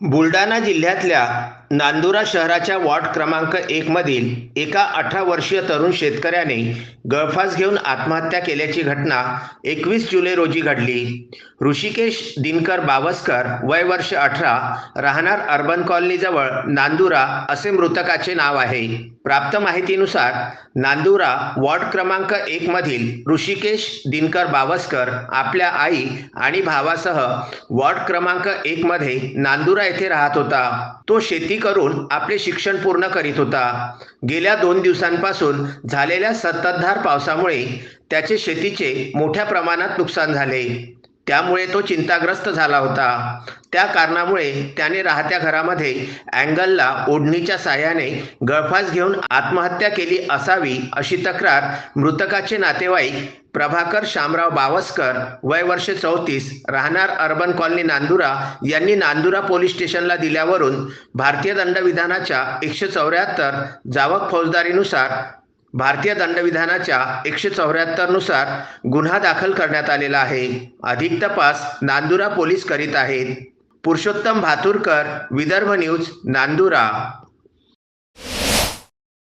बुलढाणा जिल्ह्यातल्या नांदुरा शहराच्या वॉर्ड क्रमांक एक मधील एका अठरा वर्षीय तरुण शेतकऱ्याने गळफास घेऊन आत्महत्या केल्याची घटना एकवीस जुलै रोजी घडली. ऋषिकेश दिनकर बावस्कर वय वर्ष अठरा राहणार अर्बन कॉलनीजवळ नांदुरा असे मृतकाचे नाव आहे. प्राप्त माहितीनुसार नांदुरा वॉर्ड क्रमांक एक मधील ऋषिकेश दिनकर बावस्कर आपल्या आई आणि भावासह वॉर्ड क्रमांक एक मध्ये नांदुरा येथे राहत होता. तो शेती शेती करून आपले शिक्षण पूर्ण करीत होता. गेल्या दोन दिवसांपासून झालेल्या संततधार पावसामुळे त्याचे शेतीचे मोठ्या प्रमाणात नुकसान झाले. त्यामुळे तो चिंताग्रस्त झाला होता. त्या कारणामुळे त्याने राहत्या घरामध्ये अँगलला ओढणीच्या साह्याने गळफास घेऊन आत्महत्या केली असावी अशी तक्रार मृतकाचे नातेवाईक प्रभाकर शामराव बावस्कर वय वर्ष चौतीस राहणार अर्बन कॉलनी नांदुरा यांनी नांदुरा पोलीस स्टेशनला दिल्यावरून भारतीय दंडविधानाच्या एकशे चौऱ्याहत्तर जावक फौजदारीनुसार भारतीय दंडविधानाच्या एकशे चौऱ्याहत्तरनुसार गुन्हा दाखल करण्यात आलेला आहे. अधिक तपास नांदुरा पोलीस करीत आहेत. पुरुषोत्तम भातुरकर विदर्भ न्यूज नांदुरा.